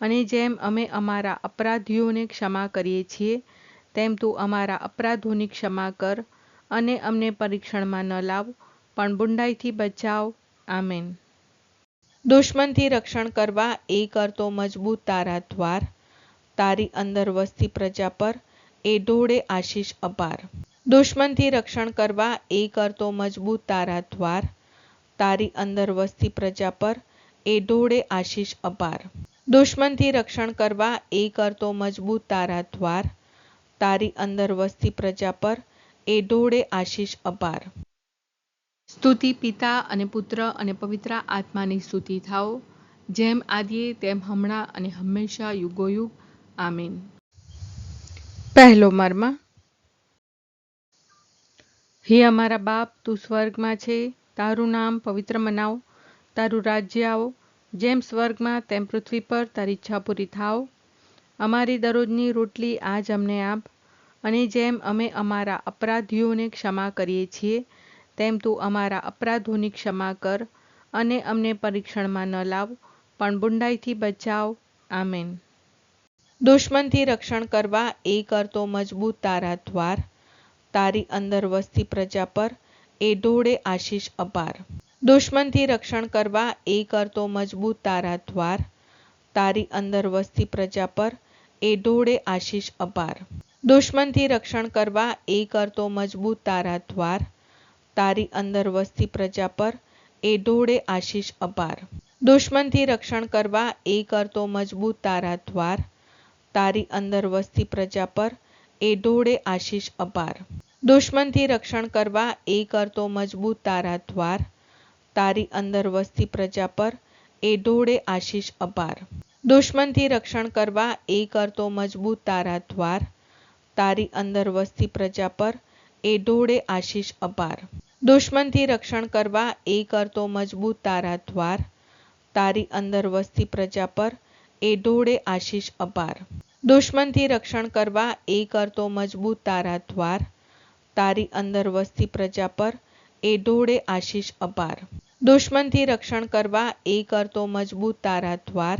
અને જેમ અમે અમારા અપરાધીઓને ક્ષમા કરીએ છીએ, તેમ તું અમારા અપરાધોની ક્ષમા કર અને અમને પરીક્ષણમાં ન લાવ, પણ બુંડાઈથી બચાવ. આમેન. દુશ્મનથી રક્ષણ કરવા એ કરતો મજબૂત તારા દ્વાર. તારી અંદર વસતી પ્રજા પર એ ઢોળે આશીષ અપાર. દુશ્મનથી રક્ષણ કરવા એ કરતો મજબૂત તારા દ્વાર. તારી અંદર વસતી પ્રજા પર એ ઢોળે આશીષ અપાર. દુશ્મનથી રક્ષણ કરવા એ કરતો મજબૂત તારા દ્વાર. તારી અંદર વસતી પ્રજા પર એ ઢોળે આશીષ અપાર. સ્તુતિ પિતા અને પુત્ર અને પવિત્ર આત્માની સ્તુતિ થાઓ. જેમ આદિએ તેમ હમણાં અને હંમેશા યુગોયુગ. આમીન. પહેલો મર્મ. હે અમારા બાપ તું સ્વર્ગમાં છે. તારું નામ પવિત્ર મનાવ. તારું રાજ્ય આવો. જેમ સ્વર્ગમાં તેમ પૃથ્વી પર તારી ઈચ્છા પૂરી થાવ અમારી દરરોજની રોટલી આજ અમને આપ. અને જેમ અમે અમારા અપરાધીઓને ક્ષમા કરીએ છીએ, તેમ તું અમારા અપરાધોની ક્ષમા કર અને અમને પરીક્ષણમાં ન લાવ, પણ બુંડાઈથી બચાવ. આમેન. દુશ્મનથી રક્ષણ કરવા એ કરતો મજબૂત તારા દ્વાર. તારી અંદર વસતી પ્રજા પર એ ઢોળે આશીષ અપાર. દુશ્મનથી રક્ષણ કરવા એ કરતો મજબૂત તારા દ્વાર તારી અંદર વસતી પ્રજા પર એ ઢોળે આશીષ અપાર. દુશ્મનથી રક્ષણ કરવા એ કરતો મજબૂત તારા દ્વાર તારી અંદર વસતી પ્રજા પર એ ઢોળે આશીષ અપાર. દુશ્મનથી રક્ષણ કરવા એ કરતો મજબૂત તારા દ્વાર તારી અંદર વસતી પ્રજા પર એ ઢોળે આશીષ અપાર. દુશ્મનથી રક્ષણ કરવા એ કરતો મજબૂત તારા દ્વાર તારી અંદર વસતી પ્રજા પર એ ઢોળે આશીષ અપાર. દુશ્મનથી રક્ષણ કરવા એ કરતો મજબૂત તારા દ્વાર. તારી અંદર વસતી પ્રજા પર એ ઢોળે આશીષ અપાર. દુશ્મનથી રક્ષણ કરવા એ કરતો મજબૂત તારા દ્વાર. તારી અંદર વસતી પ્રજા પર એ ઢોળે આશીષ અપાર. દુશ્મનથી રક્ષણ કરવા એ કરતો મજબૂત તારા દ્વાર. તારી અંદર વસતી પ્રજા પર એ આશીષ અપાર. દુશ્મનથી રક્ષણ કરવા એ કરતો મજબૂત તારા દ્વાર.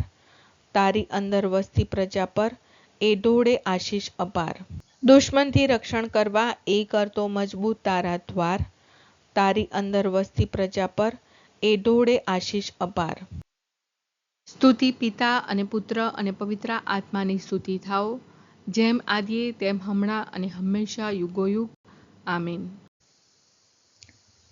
તારી અંદર વસતી પ્રજા પર એ ઢોળે આશીષ અપાર. દુશ્મનથી રક્ષણ કરવા એ કરતો મજબૂત તારા દ્વાર. તારી અંદર વસતી પ્રજા પર એ આશીષ અપાર. સ્તુતિ પિતા અને પુત્ર અને પવિત્ર આત્માની સ્તુતિ થાઓ. જેમ આદિએ, તેમ હમણાં અને હંમેશા યુગોયુગ. આમીન.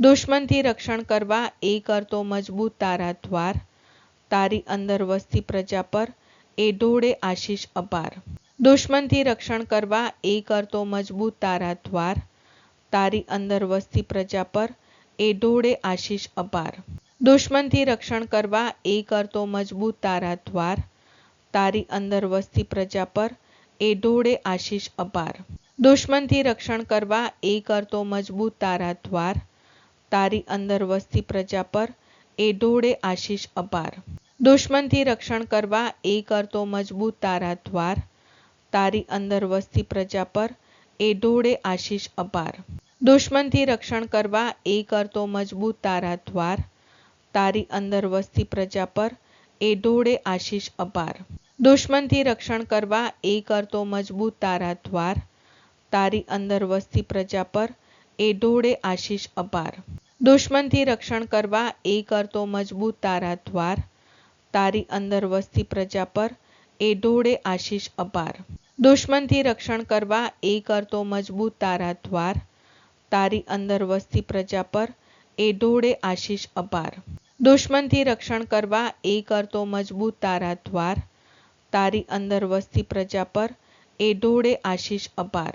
દુશ્મનથી રક્ષણ કરવા એ કરતો મજબૂત તારા દ્વાર તારી અંદર વસતી પ્રજા પર એ ઢોળે આશીષ અપાર. દુશ્મનથી રક્ષણ કરવા એ કરતો મજબૂત તારા દ્વાર તારી અંદર વસતી પ્રજા પર એ ઢોળે આશીષ અપાર. દુશ્મનથી રક્ષણ કરવા એ કરતો મજબૂત તારા દ્વાર તારી અંદર વસતી પ્રજા પર એ ઢોળે આશીષ અપાર. દુશ્મનથી રક્ષણ કરવા એ કરતો મજબૂત તારા દ્વાર તારી અંદર વસતી પ્રજા પર એ ડોળે આશીષ અપાર. દુશ્મનથી રક્ષણ કરવા એ કરતો મજબૂત તારા દ્વાર. તારી અંદર વસતી પ્રજા પર એ ડોળે આશીષ અપાર. દુશ્મનથી રક્ષણ કરવા એ કરતો મજબૂત તારા દ્વાર. તારી અંદર વસતી પ્રજા પર એ ડોળે આશીષ અપાર. દુશ્મનથી રક્ષણ કરવા એ કરતો મજબૂત તારા દ્વાર. તારી અંદર વસતી પ્રજા પર એ ડોળે આશીષ અપાર. દુશ્મનથી રક્ષણ કરવા એ કરતો મજબૂત તારા દ્વાર. તારી અંદર વસતી પ્રજા પર એ ઢોળે આશીષ અપાર. દુશ્મનથી રક્ષણ કરવા એ કરતો મજબૂત તારા દ્વાર. તારી અંદર વસતી પ્રજા પર એ ડોળે આશીષ અપાર. દુશ્મનથી રક્ષણ કરવા એ કરતો મજબૂત તારા દ્વાર. તારી અંદર વસતી પ્રજા પર એ ઢોળે આશીષ અપાર.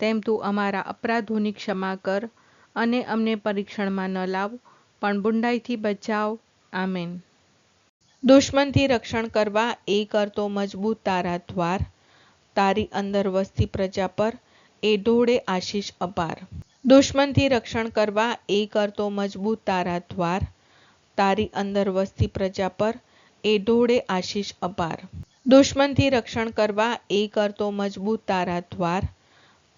તેમ તું અમારા અપરાધોની ક્ષમા કર અને અમને પરીક્ષણમાં ન લાવ, પણ બુંડાઈથી બચાવ. આમેન. દુશ્મનથી રક્ષણ કરવા એ કરતો મજબૂત તારા દ્વાર. તારી અંદર વસતી પ્રજા પર એ ઢોળે આશીષ અપાર. દુશ્મનથી રક્ષણ કરવા એ કરતો મજબૂત તારા દ્વાર. તારી અંદર વસતી પ્રજા પર એ ઢોળે આશીષ અપાર. દુશ્મનથી રક્ષણ કરવા એ કરતો મજબૂત તારા દ્વાર.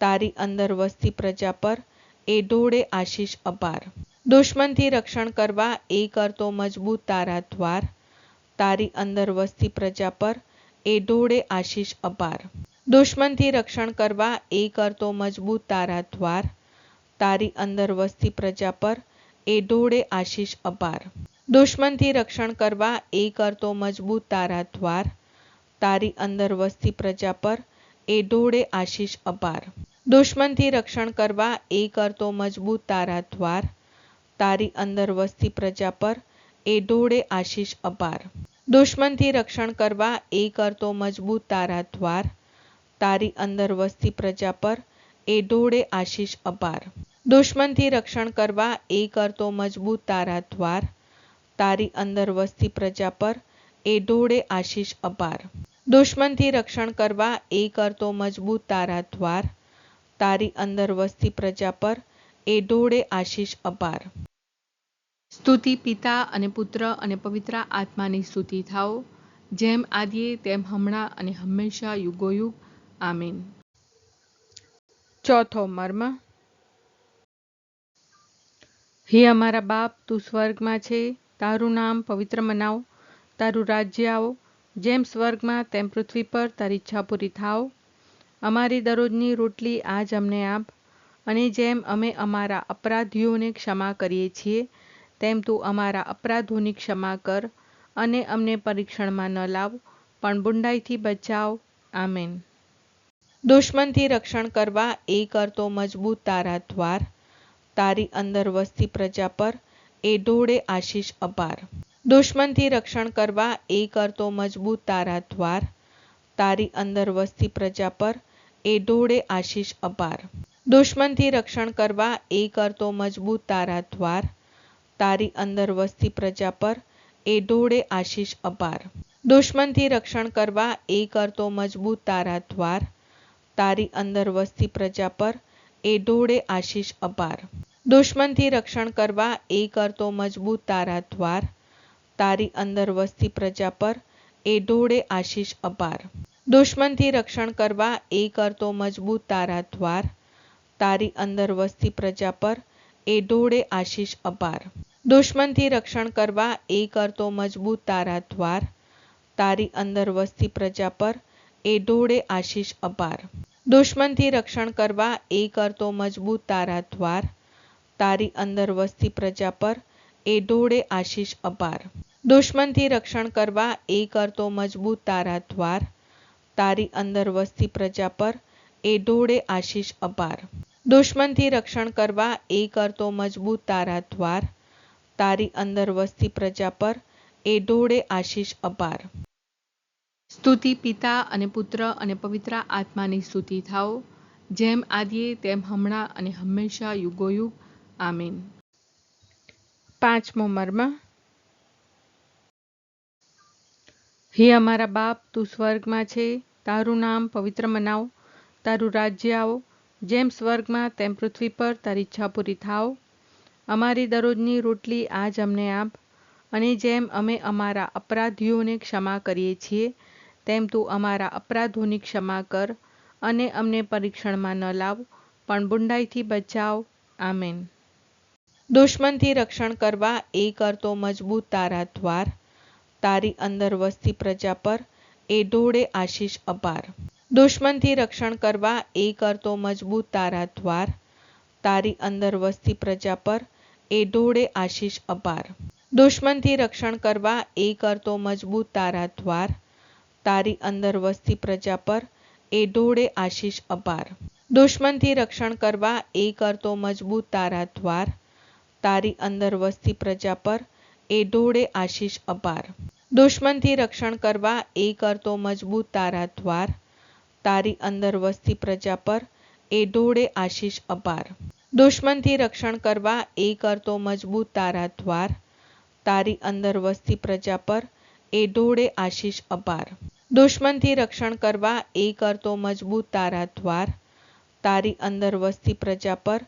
તારી અંદર વસતી પ્રજા પર એ ઢોળે આશીષ અપાર. દુશ્મનથી રક્ષણ કરવા એ કરતો મજબૂત તારા દ્વાર. તારી અંદર વસતી પ્રજા પર એ ઢોળે આશીષ અપાર. દુશ્મનથી રક્ષણ કરવા એ કરતો મજબૂત તારા દ્વાર. તારી અંદર વસતી પ્રજા પર એ ઢોળે આશીષ અપાર. દુશ્મનથી રક્ષણ કરવા એ કરતો મજબૂત તારા દ્વાર. તારી અંદર વસતી પ્રજા પર એ ડોળે આશીષ અપાર. દુશ્મનથી રક્ષણ કરવા એ કરતો મજબૂત તારા દ્વાર. તારી અંદર વસતી પ્રજા પર એ ઢોળે આશીષ અપાર. દુશ્મનથી રક્ષણ કરવા એ કરતો મજબૂત તારા દ્વાર. તારી અંદર વસતી પ્રજા પર એ ઢોળે આશીષ અપાર. દુશ્મનથી રક્ષણ કરવા એ કરતો મજબૂત તારા દ્વાર. તારી અંદર વસતી પ્રજા પર એ ઢોળે આશીષ અપાર. દુશ્મનથી રક્ષણ કરવા એ કરતો મજબૂત તારા દ્વાર. તારી અંદર વસતી પ્રજા પર એ ઢોળે આશીષ અપાર. સ્તુતિ પિતા અને પુત્ર અને પવિત્ર આત્માની સ્તુતિ થાઓ. જેમ આદિએ તેમ હમણાં અને હંમેશા યુગોયુગ. આમીન. ચોથો મર્મ. હે અમારા બાપ તું સ્વર્ગમાં છે. તારું નામ પવિત્ર મનાવ. તારું રાજ્ય આવો. જેમ સ્વર્ગમાં તેમ પૃથ્વી પર, તારી ઈચ્છા પૂરી થાવ અમારી દરરોજની રોટલી આજ અમને આપ. અને જેમ અમે અમારા અપરાધીઓને ક્ષમા કરીએ છીએ, તેમ તું અમારા અપરાધોની ક્ષમા કર અને અમને પરીક્ષણમાં ન લાવ, પણ બુંડાઈથી બચાવ. આમેન. દુશ્મનથી રક્ષણ કરવા એ કરતો મજબૂત તારા દ્વાર. તારી અંદર વસતી પ્રજા પર એ ઢોળે આશીષ અપાર. દુશ્મનથી રક્ષણ કરવા એ કરતો મજબૂત તારા દ્વાર તારી અંદર વસતી પ્રજા પર એ ઢોળે આશીષ અપાર. દુશ્મનથી રક્ષણ કરવા એ કરતો મજબૂત તારા દ્વાર તારી અંદર વસતી પ્રજા પર એ ઢોળે આશીષ અપાર. દુશ્મનથી રક્ષણ કરવા એ કરતો મજબૂત તારા દ્વાર તારી અંદર વસતી પ્રજા પર એ ઢોળે આશીષ અપાર. દુશ્મનથી રક્ષણ કરવા એ કરતો મજબૂત તારા દ્વાર તારી અંદર વસતી પ્રજા પર એ ડોળે આશીષ અપાર. દુશ્મનથી રક્ષણ કરવા એ કરતો મજબૂત તારા દ્વાર. તારી અંદર વસતી પ્રજા પર એ ડોળે આશીષ અપાર. દુશ્મનથી રક્ષણ કરવા એ કરતો મજબૂત તારા દ્વાર. તારી અંદર વસતી પ્રજા પર એ ડોળે આશીષ અપાર. દુશ્મનથી રક્ષણ કરવા એ કરતો મજબૂત તારા દ્વાર. તારી અંદર વસતી પ્રજા પર એ ડોળે આશીષ અપાર. દુશ્મનથી રક્ષણ કરવા એ કરતો મજબૂત તારા દ્વાર તારી અંદર વસતી પ્રજા પર એ ઢોળે આશીષ અપાર. દુશ્મનથી રક્ષણ કરવા એ કરતો મજબૂત તારા દ્વાર તારી અંદર વસતી પ્રજા પર એ ઢોળે આશીષ અપાર. સ્તુતિ પિતા અને પુત્ર અને પવિત્ર આત્માની સ્તુતિ થાઓ. જેમ આદિએ તેમ હમણાં અને હંમેશા યુગોયુગ. આમીન. પાંચમો મર્મ. હે અમારા બાપ, તું સ્વર્ગમાં છે. તારું નામ પવિત્ર મનાવ. તારું રાજ્ય આવો. જેમ સ્વર્ગમાં, તેમ પૃથ્વી પર તારી ઈચ્છા પૂરી થાવ. અમારી દરરોજની રોટલી આજ અમને આપ. અને જેમ અમે અમારા અપરાધીઓને ક્ષમા કરીએ છીએ, તેમ તું અમારા અપરાધોની ક્ષમા કર અને અમને પરીક્ષણમાં ન લાવ, પણ બુંડાઈથી બચાવ. આમેન. દુશ્મનથી રક્ષણ કરવા એ કરતો મજબૂત તારા દ્વાર. તારી અંદર વસતી પ્રજા પર એ ડોળે આશીષ અપાર. દુશ્મનથી રક્ષણ કરવા એ કરતો મજબૂત તારા દ્વાર. તારી અંદર વસતી પ્રજા પર એ ડોળે આશીષ અપાર. દુશ્મનથી રક્ષણ કરવા એ કરતો મજબૂત તારા દ્વાર. તારી અંદર વસતી પ્રજા પર એ ડોળે આશીષ અપાર. દુશ્મનથી રક્ષણ કરવા એ કરતો મજબૂત તારા દ્વાર. તારી અંદર વસતી પ્રજા પર એ ડોળે આશીષ અપાર. દુશ્મનથી રક્ષણ કરવા એ કરતો મજબૂત તારા દ્વાર. તારી અંદર વસતી પ્રજા પર એ આશીષ અપાર. દુશ્મનથી રક્ષણ કરવા એ કરતો મજબૂત તારા દ્વાર. તારી અંદર વસતી પ્રજા પર એ ઢોળે આશીષ અપાર. દુશ્મનથી રક્ષણ કરવા એ કરતો મજબૂત તારા દ્વાર. તારી અંદર વસતી પ્રજા પર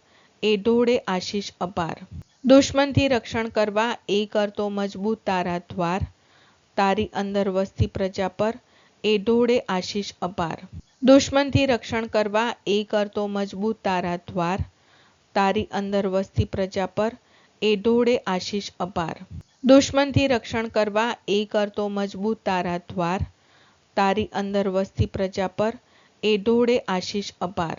એ ઢોળે આશીષ અપાર. દુશ્મનથી રક્ષણ કરવા એ કરતો મજબૂત તારા દ્વાર તારી અંદર વસતી પ્રજા પર એ ઢોળે આશીષ અપાર. દુશ્મનથી રક્ષણ કરવા એ કરતો મજબૂત તારા દ્વાર તારી અંદર વસતી પ્રજા પર એ ઢોળે આશીષ અપાર. દુશ્મનથી રક્ષણ કરવા એ કરતો મજબૂત તારા દ્વાર તારી અંદર વસતી પ્રજા પર એ ઢોળે આશીષ અપાર.